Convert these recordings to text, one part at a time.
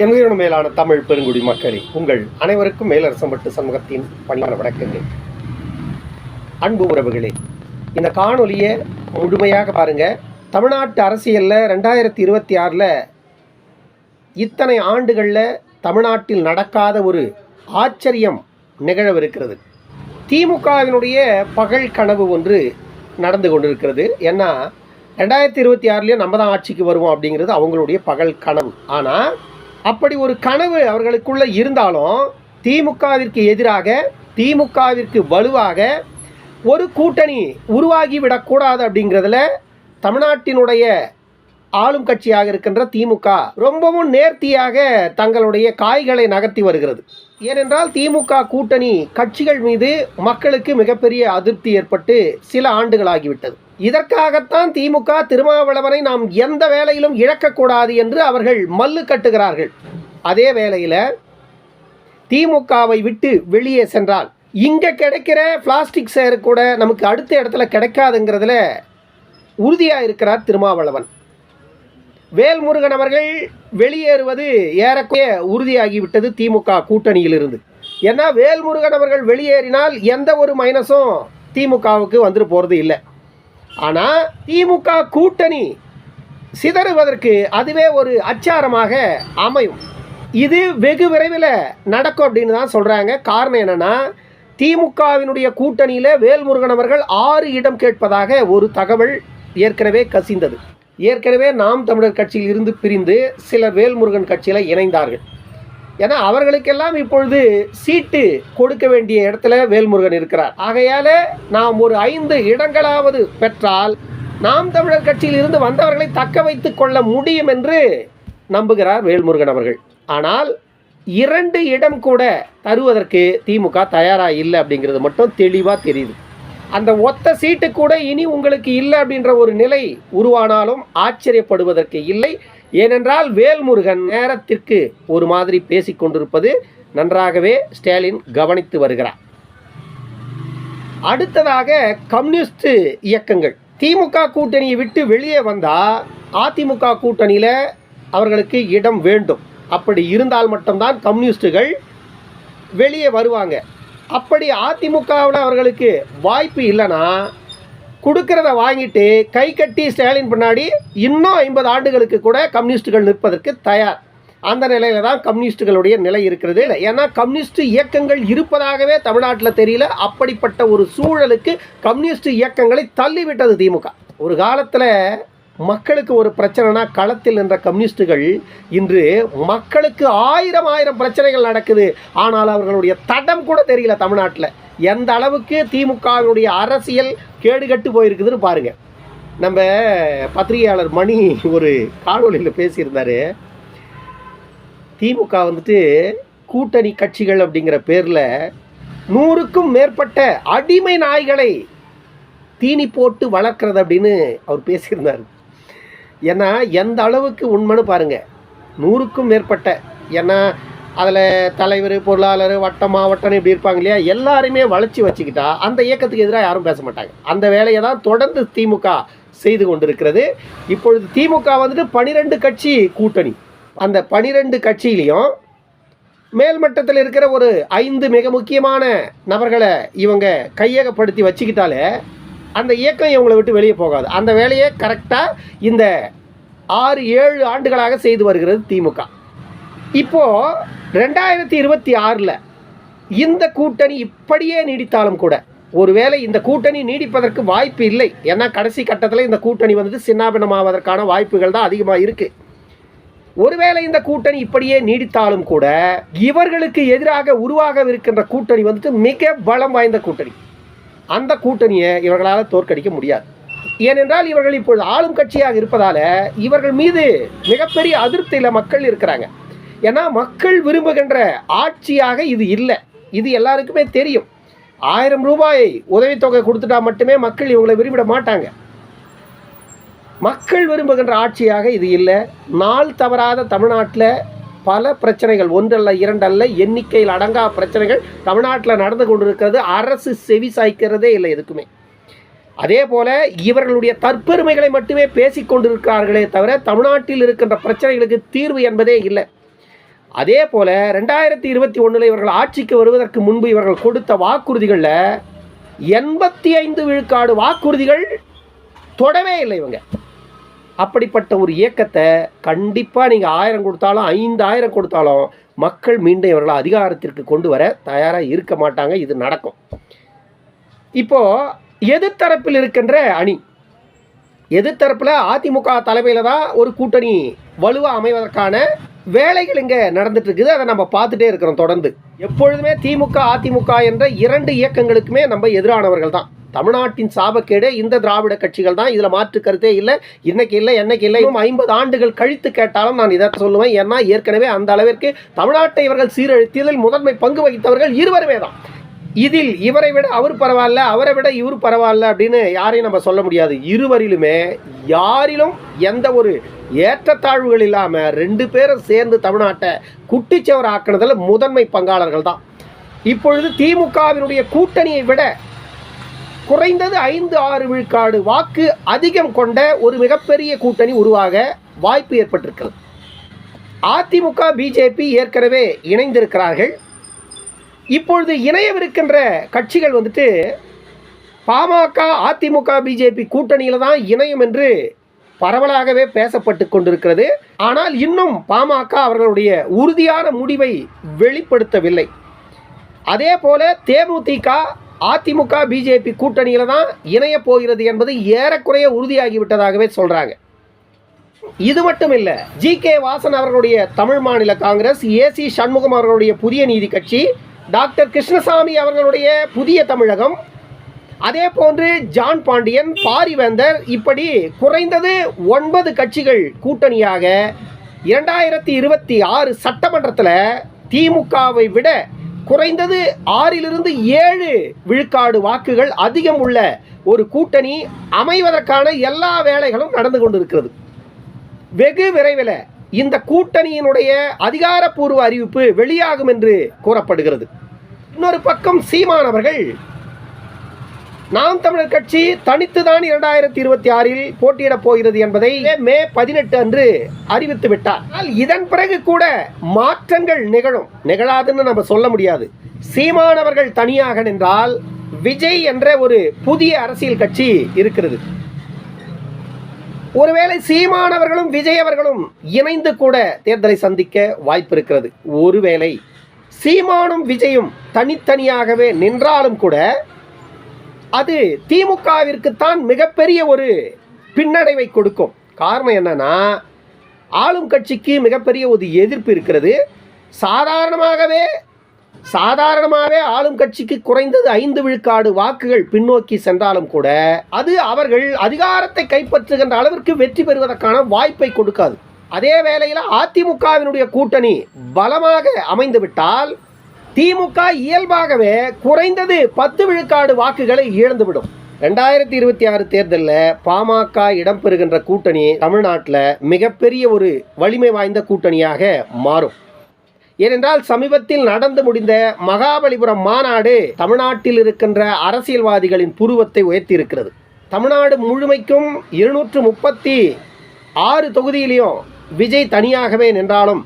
எங்களோட மேலான தமிழ் பெருங்குடி மக்களே உங்கள் அனைவருக்கும் மேலரசம்பட்டு சமூகத்தின் பணியான வணக்கங்கள். அன்பு உறவுகளே இந்த காணொலியை முழுமையாக பாருங்கள் தமிழ்நாட்டு அரசியலில் ரெண்டாயிரத்தி இருபத்தி ஆறில் இத்தனை ஆண்டுகளில் தமிழ்நாட்டில் நடக்காத ஒரு ஆச்சரியம் நிகழவிருக்கிறது. திமுகவினுடைய பகல் கனவு ஒன்று நடந்து கொண்டிருக்கிறது. ஏன்னா ரெண்டாயிரத்தி இருபத்தி ஆறுலேயும் நம்ம தான் ஆட்சிக்கு வருவோம் அப்படிங்கிறது அவங்களுடைய பகல் கனவு. ஆனால் அப்படி ஒரு கனவு அவர்களுக்குள்ள இருந்தாலும் திமுகவிற்கு எதிராக திமுகவிற்கு வலுவாக ஒரு கூட்டணி உருவாகி விடக்கூடாது அப்படிங்கிறதுல தமிழ்நாட்டினுடைய ஆளும் கட்சியாக இருக்கின்ற திமுக ரொம்பவும் நேர்த்தியாக தங்களுடைய காய்களை நகர்த்தி வருகிறது. ஏனென்றால் திமுக கூட்டணி கட்சிகள் மீது மக்களுக்கு மிகப்பெரிய அதிருப்தி ஏற்பட்டு சில ஆண்டுகளாகிவிட்டது. இதற்காகத்தான் திமுக திருமாவளவனை நாம் எந்த வேலையிலும் இழக்கக்கூடாது என்று அவர்கள் மல்லு கட்டுகிறார்கள். அதே வேளையில் திமுகவை விட்டு வெளியே சென்றால் இங்கே கிடைக்கிற பிளாஸ்டிக் சேர் கூட நமக்கு அடுத்த இடத்துல கிடைக்காதுங்கிறதுல உறுதியாக இருக்கிறார் திருமாவளவன். வேல்முருகன் அவர்கள் வெளியேறுவது ஏறக்குறைய உறுதியாகிவிட்டது திமுக கூட்டணியிலிருந்து. ஏன்னா வேல்முருகன் அவர்கள் வெளியேறினால் எந்த ஒரு மைனஸும் திமுகவுக்கு வந்துட்டு போகிறது இல்லை. ஆனால் திமுக கூட்டணி சிதறுவதற்கு அதுவே ஒரு அச்சாரமாக அமையும். இது வெகு விரைவில் நடக்கும் அப்படின்னு தான் சொல்கிறாங்க காரணம் என்னென்னா திமுகவினுடைய கூட்டணியில் வேல்முருகன் அவர்கள் ஆறு இடம் கேட்பதாக ஒரு தகவல் ஏற்கனவே கசிந்தது. ஏற்கனவே நாம் தமிழர் கட்சியில் இருந்து பிரிந்து சிலர் வேல்முருகன் கட்சியில் இணைந்தார்கள். ஏன்னா அவர்களுக்கெல்லாம் இப்பொழுது சீட்டு கொடுக்க வேண்டிய இடத்துல வேல்முருகன் இருக்கிறார். ஆகையால நாம் ஒரு ஐந்து இடங்களாவது பெற்றால் நாம் தமிழர் கட்சியில் இருந்து வந்தவர்களை தக்க வைத்துக் கொள்ள முடியும் என்று நம்புகிறார் வேல்முருகன் அவர்கள். ஆனால் இரண்டு இடம் கூட தருவதற்கு திமுக தயாராக இல்லை அப்படிங்கிறது மட்டும் தெளிவாக தெரியுது. அந்த ஒத்த சீட்டு கூட இனி உங்களுக்கு இல்லை அப்படின்ற ஒரு நிலை உருவானாலும் ஆச்சரியப்படுவதற்கு இல்லை. ஏனென்றால் வேல்முருகன் நேரத்திற்கு ஒரு மாதிரி பேசிக்கொண்டிருப்பது நன்றாகவே ஸ்டாலின் கவனித்து வருகிறார். அடுத்ததாக கம்யூனிஸ்ட் இயக்கங்கள். திமுக கூட்டணியை விட்டு வெளியே வந்தால் அதிமுக கூட்டணியில் அவர்களுக்கு இடம் வேண்டும். அப்படி இருந்தால் மட்டும்தான் கம்யூனிஸ்டுகள் வெளியே வருவாங்க. அப்படி அதிமுகவில் அவர்களுக்கு வாய்ப்பு இல்லைன்னா கொடுக்கறத வாங்கிட்டு கை கட்டி ஸ்டாலின் பின்னாடி இன்னும் ஐம்பது ஆண்டுகளுக்கு கூட கம்யூனிஸ்டுகள் நிற்பதற்கு தயார். அந்த நிலையில தான் கம்யூனிஸ்டுகளுடைய நிலை இருக்கிறது ஏன்னா கம்யூனிஸ்ட் இயக்கங்கள் இருப்பதாகவே தமிழ்நாட்டில் தெரியல. அப்படிப்பட்ட ஒரு சூழலுக்கு கம்யூனிஸ்ட் இயக்கங்களை தள்ளிவிட்டது திமுக. ஒரு காலத்தில் மக்களுக்கு ஒரு பிரச்சனைனா களத்தில் நின்ற கம்யூனிஸ்டுகள் இன்று மக்களுக்கு ஆயிரம் ஆயிரம் பிரச்சனைகள் நடக்குது. ஆனால் அவர்களுடைய தடம் கூட தெரியல தமிழ்நாட்டில். எந்த அளவுக்கு திமுகவினுடைய அரசியல் கேடுகட்டு போயிருக்குதுன்னு பாருங்கள் நம்ம பத்திரிகையாளர் மணி ஒரு காணொலியில் பேசியிருந்தாரு. திமுக வந்துட்டு கூட்டணி கட்சிகள் அப்படிங்கிற பேரில் நூறுக்கும் மேற்பட்ட அடிமை நாய்களை தீனி போட்டு வளர்க்குறது அப்படின்னு அவர் பேசியிருந்தார். ஏன்னா எந்த அளவுக்கு உண்மைன்னு பாருங்கள் நூறுக்கும் மேற்பட்ட ஏன்னா அதில் தலைவர் பொருளாளர் வட்டம் மாவட்டம் இப்படி இருப்பாங்க இல்லையா? எல்லாருமே வளர்ச்சி வச்சுக்கிட்டா அந்த இயக்கத்துக்கு எதிராக யாரும் பேச மாட்டாங்க. அந்த வேலையை தான் தொடர்ந்து திமுக செய்து கொண்டிருக்கிறது. இப்பொழுது திமுக வந்துட்டு பனிரெண்டு கட்சி கூட்டணி. அந்த பனிரெண்டு கட்சியிலையும் மேல்மட்டத்தில் இருக்கிற ஒரு ஐந்து மிக முக்கியமான நபர்களை இவங்க கையகப்படுத்தி வச்சுக்கிட்டாலே அந்த இயக்கம் இவங்களை விட்டு வெளியே போகாது. அந்த வேலையை கரெக்டாக இந்த ஆறு ஏழு ஆண்டுகளாக செய்து வருகிறது திமுக. இப்போது ரெண்டாயிரத்தி இருபத்தி ஆறில் இந்த கூட்டணி இப்படியே நீடித்தாலும் கூட ஒருவேளை இந்த கூட்டணி நீடிப்பதற்கு வாய்ப்பு இல்லை. ஏன்னா கடைசி கட்டத்தில் இந்த கூட்டணி வந்துட்டு சின்னாபினமாவதற்கான வாய்ப்புகள் தான் அதிகமாக இருக்குது ஒருவேளை இந்த கூட்டணி இப்படியே நீடித்தாலும் கூட இவர்களுக்கு எதிராக உருவாக இருக்கின்ற கூட்டணி வந்துட்டு மிக பலம் வாய்ந்த கூட்டணி. அந்த கூட்டணியை இவர்களால் தோற்கடிக்க முடியாது. ஏனென்றால் இவர்கள் இப்பொழுது ஆளும் கட்சியாக இருப்பதால இவர்கள் மீது மிகப்பெரிய அதிருப்தியில் மக்கள் இருக்கிறாங்க. ஏன்னா மக்கள் விரும்புகின்ற ஆட்சியாக இது இல்லை. இது எல்லாருக்குமே தெரியும். ஆயிரம் ரூபாய் உதவித்தொகை கொடுத்துட்டா மட்டுமே மக்கள் இவங்களை விரும்பிட மாட்டாங்க. மக்கள் விரும்புகின்ற ஆட்சியாக இது இல்லை. நாள் தவறாத தமிழ்நாட்டில் பல பிரச்சனைகள். ஒன்றல்ல இரண்டல்ல எண்ணிக்கையில் அடங்கா பிரச்சனைகள் தமிழ்நாட்டில் நடந்து கொண்டிருக்கிறது. அரசு செவி சாய்க்கிறதே இல்லை எதுக்குமே. அதே போல இவர்களுடைய தற்பெருமைகளை மட்டுமே பேசிக்கொண்டிருக்கிறார்களே தவிர தமிழ்நாட்டில் இருக்கின்ற பிரச்சனைகளுக்கு தீர்வு என்பதே இல்லை. அதே போல ரெண்டாயிரத்தி இருபத்தி ஒன்றில் இவர்கள் ஆட்சிக்கு வருவதற்கு முன்பு இவர்கள் கொடுத்த வாக்குறுதிகளில் எண்பத்தி ஐந்து விழுக்காடு வாக்குறுதிகள் தொடவே இல்லை இவங்க. அப்படிப்பட்ட ஒரு இயக்கத்தை கண்டிப்பாக நீங்கள் ஆயிரம் கொடுத்தாலும் ஐந்தாயிரம் கொடுத்தாலும் மக்கள் மீண்டும் இவர்களை அதிகாரத்திற்கு கொண்டு வர தயாராக இருக்க மாட்டாங்க. இது நடக்கும். இப்போது எதிர்த்தரப்பில் இருக்கின்ற அணி எதிர்த்தரப்பில் அதிமுக தலைமையில் தான் ஒரு கூட்டணி வலுவாக அமைவதற்கான வேலைகள் இங்கே நடந்துட்டுருக்குது அதை நம்ம பார்த்துட்டே இருக்கிறோம் தொடர்ந்து. எப்பொழுதுமே திமுக அதிமுக என்ற இரண்டு இயக்கங்களுக்குமே நம்ம எதிரானவர்கள் தான். தமிழ்நாட்டின் சாபக்கேடு இந்த திராவிட கட்சிகள் தான் இதில் மாற்று கருத்தே இல்லை. இன்னைக்கு இல்லை என்னைக்கு இல்லை ஐம்பது ஆண்டுகள் கழித்து கேட்டாலும் நான் இதை சொல்லுவேன். ஏன்னா ஏற்கனவே அந்த அளவிற்கு தமிழ்நாட்டை இவர்கள் சீரழித்ததில் முதன்மை பங்கு வகித்தவர்கள் இருவருமே தான். இதில் இவரை விட அவர் பரவாயில்ல அவரை விட இவர் பரவாயில்ல அப்படின்னு யாரையும் நம்ம சொல்ல முடியாது. இருவரிலுமே யாரிலும் எந்த ஒரு ஏற்றத்தாழ்வுகள் இல்லாமல் ரெண்டு பேரும் சேர்ந்து தமிழ்நாட்டை குட்டிச்சவர் ஆக்கினதில் முதன்மை பங்காளர்கள் தான். இப்பொழுது திமுகவினுடைய கூட்டணியை விட குறைந்தது ஐந்து ஆறு விழுக்காடு வாக்கு அதிகம் கொண்ட ஒரு மிகப்பெரிய கூட்டணி உருவாக வாய்ப்பு ஏற்பட்டிருக்கிறது. அதிமுக பிஜேபி ஏற்கனவே இணைந்திருக்கிறார்கள். இப்பொழுது இணையவிருக்கின்ற கட்சிகள் வந்துட்டு பாமக அதிமுக பிஜேபி கூட்டணியில் தான் இணையும் என்று பரவலாகவே பேசப்பட்டு கொண்டிருக்கிறது. ஆனால் இன்னும் பாமக அவர்களுடைய உறுதியான முடிவை வெளிப்படுத்தவில்லை. அதே போல தேமுதிக அதிமுக பிஜேபி கூட்டணியில் தான் இணைய போகிறது என்பது ஏறக்குறைய உறுதியாகிவிட்டதாகவே சொல்கிறாங்க இது மட்டும் இல்லை ஜி கே வாசன் அவர்களுடைய தமிழ் மாநில காங்கிரஸ் ஏசி சண்முகம் அவர்களுடைய புதிய நீதி கட்சி டாக்டர் கிருஷ்ணசாமி அவர்களுடைய புதிய தமிழகம் அதே போன்று ஜான் பாண்டியன் பாரிவேந்தர் இப்படி குறைந்தது ஒன்பது கட்சிகள் கூட்டணியாக இரண்டாயிரத்தி இருபத்தி ஆறு சட்டமன்றத்தில் திமுகவை விட குறைந்தது ஆறிலிருந்து ஏழு விழுக்காடு வாக்குகள் அதிகம் உள்ள ஒரு கூட்டணி அமைவதற்கான எல்லா வேலைகளும் நடந்து கொண்டிருக்கிறது. வெகு விரைவில் இந்த கூட்டணியினுடைய அதிகாரப்பூர்வ அறிவிப்பு வெளியாகும் என்று கூறப்படுகிறது. இன்னொரு பக்கம் சீமானவர்கள் நாம் தமிழர் கட்சி தனித்துதான் இரண்டாயிரத்தி இருபத்தி ஆறில் போட்டியிடப் போகிறது என்பதை மே பதினெட்டு அன்று அறிவித்து விட்டார். ஆனால் இதன் பிறகு கூட மாற்றங்கள் நிகழும். நிகழாதுன்னு நம்ம சொல்ல முடியாது. சீமானவர்கள் தனியாக நின்றால் விஜய் என்ற ஒரு புதிய அரசியல் கட்சி இருக்கிறது. ஒருவேளை சீமானவர்களும் விஜய் அவர்களும் இணைந்து கூட தேர்தலை சந்திக்க வாய்ப்பு இருக்கிறது. ஒருவேளை சீமானும் விஜயும் தனித்தனியாகவே நின்றாலும் கூட அது திமுகவிற்குத்தான் மிகப்பெரிய ஒரு பின்னடைவை கொடுக்கும். காரணம் என்னன்னா ஆளும் கட்சிக்கு மிகப்பெரிய ஒரு எதிர்ப்பு இருக்கிறது. சாதாரணமாகவே சாதாரணமாகவே ஆளும் கட்சிக்கு குறைந்தது ஐந்து விழுக்காடு வாக்குகள் பின்னோக்கி சென்றாலும் கூட அது அவர்கள் அதிகாரத்தை கைப்பற்றுகின்ற அளவிற்கு வெற்றி பெறுவதற்கான வாய்ப்பை கொடுக்காது. அதே வேளையில் அதிமுகவினுடைய கூட்டணி பலமாக அமைந்துவிட்டால் திமுக இயல்பாகவே குறைந்தது பத்து விழுக்காடு வாக்குகளை இழந்துவிடும். ரெண்டாயிரத்தி இருபத்தி ஆறு தேர்தலில் பாமக இடம்பெறுகின்ற கூட்டணி தமிழ்நாட்டில் மிகப்பெரிய ஒரு வலிமை வாய்ந்த கூட்டணியாக மாறும். ஏனென்றால் சமீபத்தில் நடந்து முடிந்த மகாபலிபுரம் மாநாடு தமிழ்நாட்டில் இருக்கின்ற அரசியல்வாதிகளின் புருவத்தை உயர்த்தி இருக்கிறது தமிழ்நாடு முழுமைக்கும் இருநூற்று முப்பத்தி ஆறு தொகுதியிலையும் விஜய் தனியாகவே நின்றாலும்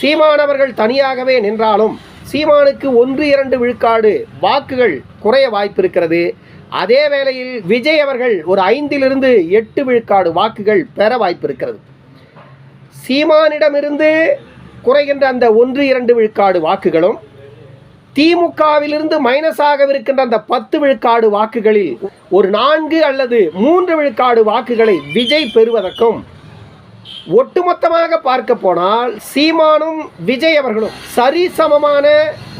சீமானவர்கள் தனியாகவே நின்றாலும் சீமானுக்கு ஒன்று இரண்டு விழுக்காடு வாக்குகள் குறைய வாய்ப்பிருக்கிறது. அதே வேளையில் விஜய் அவர்கள் ஒரு ஐந்திலிருந்து எட்டு விழுக்காடு வாக்குகள் பெற வாய்ப்பிருக்கிறது. சீமானிடமிருந்து குறைகின்ற அந்த ஒன்று இரண்டு விழுக்காடு வாக்குகளும் திமுகவிலிருந்து மைனஸ் இருக்கின்ற அந்த பத்து விழுக்காடு வாக்குகளில் ஒரு நான்கு அல்லது மூன்று விழுக்காடு வாக்குகளை விஜய் பெறுவதற்கும் ஒட்டுமொத்தமாக பார்க்க போனால் சீமானும் விஜய் அவர்களும் சரிசமமான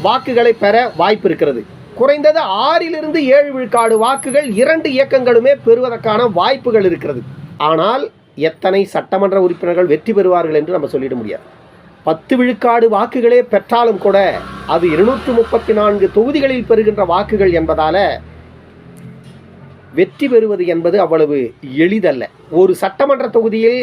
வாக்குகளை பெற வாய்ப்பு இருக்கிறது. குறைந்தது ஆறிலிருந்து ஏழு விழுக்காடு வாக்குகள் இரண்டு இயக்கங்களுமே பெறுவதற்கான வாய்ப்புகள் இருக்கிறது. ஆனால் எத்தனை சட்டமன்ற உறுப்பினர்கள் வெற்றி பெறுவார்கள் என்று நம்ம சொல்லிட முடியாது. பத்து விழுக்காடு வாக்குகளே பெற்றாலும் கூட அது இருநூற்று முப்பத்தி நான்கு தொகுதிகளில் பெறுகின்ற வாக்குகள் என்பதால வெற்றி பெறுவது என்பது அவ்வளவு எளிதல்ல. ஒரு சட்டமன்ற தொகுதியில்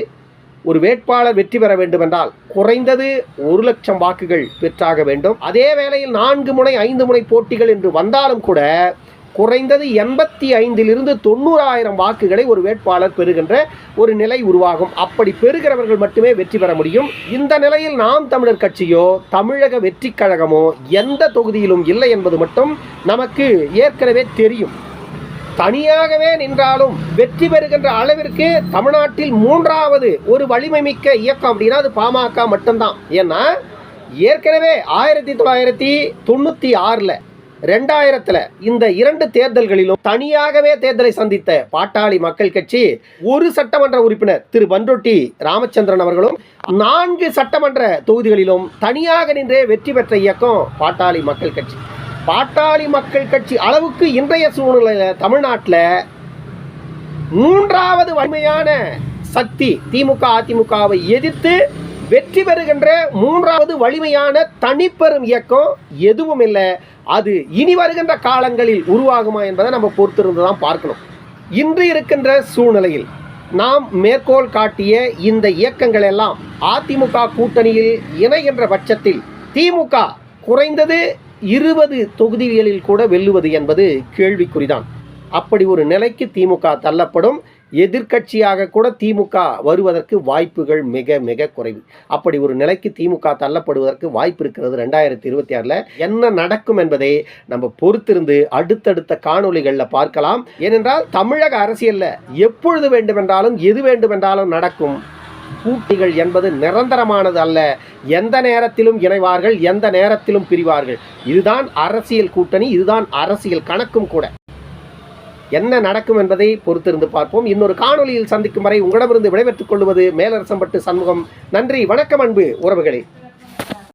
ஒரு வேட்பாளர் வெற்றி பெற வேண்டும் என்றால் குறைந்தது ஒரு லட்சம் வாக்குகள் பெற்றாக வேண்டும். அதே வேளையில் நான்கு முனை ஐந்து முனை போட்டிகள் என்று வந்தாலும் கூட குறைந்தது எண்பத்தி ஐந்திலிருந்து தொண்ணூறாயிரம் வாக்குகளை ஒரு வேட்பாளர் பெறுகின்ற ஒரு நிலை உருவாகும். அப்படி பெறுகிறவர்கள் மட்டுமே வெற்றி பெற முடியும். இந்த நிலையில் நாம் தமிழர் கட்சியோ தமிழக வெற்றி கழகமோ எந்த தொகுதியிலும் இல்லை என்பது மட்டும் நமக்கு ஏற்கனவே தெரியும். தனியாகவே நின்றாலும் வெற்றி பெறுகின்ற அளவிற்கு தமிழ்நாட்டில் மூன்றாவது ஒரு வலிமை மிக்க இயக்கம் அப்படின்னா அது பாமக மட்டும்தான். ஏன்னா ஏற்கனவே ஆயிரத்தி தொள்ளாயிரத்தி தொண்ணூற்றி ஆறில் ரெண்டாயிரத்தில் இந்த இரண்டு தேர்தல்களிலும் தனியாகவே தேர்தலை சந்தித்த பாட்டாளி மக்கள் கட்சி ஒரு சட்டமன்ற உறுப்பினர் திரு பன்ரொட்டி ராமச்சந்திரன் அவர்களும் நான்கு சட்டமன்ற தொகுதிகளிலும் தனியாக நின்றே வெற்றி பெற்ற இயக்கம் பாட்டாளி மக்கள் கட்சி. பாட்டாளி மக்கள் கட்சி அளவுக்கு இன்றைய சூழ்நிலையில் தமிழ்நாட்டில் மூன்றாவது வலிமையான சக்தி திமுக அதிமுகவை எதிர்த்து வெற்றி பெறுகின்ற மூன்றாவது வலிமையான தனிப்பெரும் இயக்கம் எதுவும் இல்லை. அது இனி வருகின்ற காலங்களில் உருவாகுமா என்பதை நம்ம பொறுத்திருந்து தான் பார்க்கணும். இன்று இருக்கின்ற சூழ்நிலையில் நாம் மேற்கோள் காட்டிய இந்த இயக்கங்கள் எல்லாம் அதிமுக கூட்டணியில் இணைகின்ற பட்சத்தில் திமுக குறைந்தது இருபது தொகுதிகளில் கூட வெல்லுவது என்பது கேள்விக்குறிதான். அப்படி ஒரு நிலைக்கு திமுக தள்ளப்படும். எதிர்க்கட்சியாக கூட திமுக வருவதற்கு வாய்ப்புகள் மிக மிக குறைவு. அப்படி ஒரு நிலைக்கு திமுக தள்ளப்படுவதற்கு வாய்ப்பு இருக்கிறது ரெண்டாயிரத்தி இருபத்தி ஆறில். என்ன நடக்கும் என்பதை நம்ம பொறுத்திருந்து அடுத்தடுத்த காணொளிகளில் பார்க்கலாம். ஏனென்றால் தமிழக அரசியலில் எப்பொழுது வேண்டுமென்றாலும் எது வேண்டுமென்றாலும் நடக்கும். கூட்டிகள் என்பது நிரந்தரமானது அல்ல. எந்த நேரத்திலும் இணைவார்கள் எந்த நேரத்திலும் பிரிவார்கள். இதுதான் அரசியல் கூட்டணி இதுதான் அரசியல் கணக்கும் கூட. என்ன நடக்கும் என்பதை பொறுத்திருந்து பார்ப்போம். இன்னொரு காணொலியில் சந்திக்கும் வரை உங்களிடமிருந்து விடைபெற்றுக் கொள்வது மேலரசம்பட்டு சண்முகம். நன்றி வணக்கம் அன்பு உறவுகளே.